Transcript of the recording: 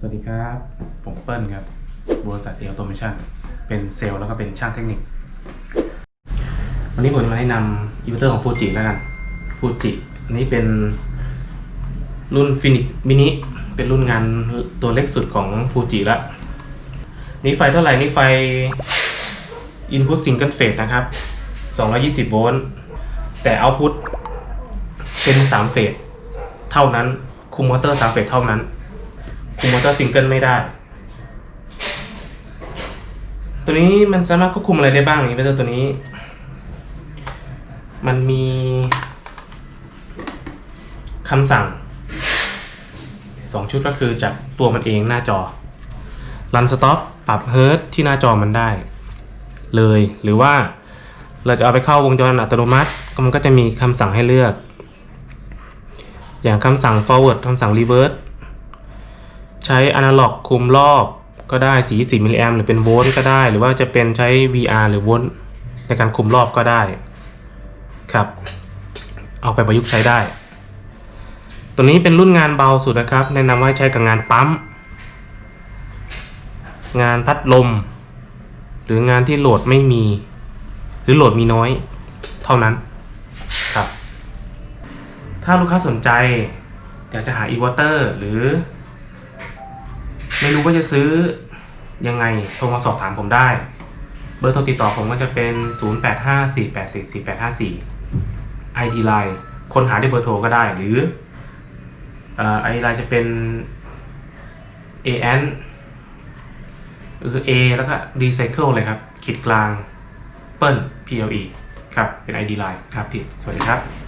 สวัสดีครับ ผมเปิ้ลครับ บริษัทเอลโตเมชันเป็นเซลล์แล้วก็เป็นช่างเทคนิค วันนี้ผมจะมาแนะนำอินเวอร์เตอร์ของฟูจิแล้วกันฟูจิอันนี้เป็นรุ่นฟินิ x มินิเป็นรุ่นงานตัวเล็กสุดของฟูจิละนี่ไฟเท่าไหร่ นี่ไฟ Input Single Phase นะครับ 220 โวลต์ แต่ Output เป็น 3 เฟสเท่านั้น คุมมอเตอร์ 3 เฟสเท่านั้น คุมมอเตอร์ซิงเกิลไม่ได้ ตัวนี้มันสามารถควบคุมอะไรได้บ้างอินเวอร์เตอร์ตัวนี้ มันมีคำสั่งสองชุดก็คือจากตัวมันเองหน้าจอ รันสต็อปปรับเฮิร์ตที่หน้าจอมันได้ เลยหรือว่าเราจะเอาไปเข้าวงจรอัตโนมัติมันก็จะมีคำสั่งให้เลือก อย่างคำสั่ง forward คำสั่ง reverse ใช้ analog คุมรอบก็ได้สี4มิลลิแอมหรือเป็นโวลต์ก็ได้ หรือว่าจะเป็นใช้ VR หรือโวลต์ในการคุมรอบก็ได้ครับ เอาไปประยุกต์ใช้ได้ ตัวนี้เป็นรุ่นงานเบาสุดนะครับ แนะนำว่าใช้กับงานปั๊ม งานพัดลม หรืองานที่โหลดไม่มี หรือโหลดมีน้อย เท่านั้นครับ ถ้าลูกค้าสนใจอยากจะหาอินเวอร์เตอร์หรือ ไม่รู้ว่าจะซื้อยังไงโทรมาสอบถามผมได้ เบอร์โทรติดต่อผมก็จะเป็น 0854844844 ID Line คนหาได้เบอร์โทรก็ได้หรือเอ่อ ID Line จะเป็น AN ก็คือ A แล้วก็ Recycle เลยครับขีดกลางเปิ้ล PLE ครับ เป็น ID Line ครับพี่ สวัสดีครับ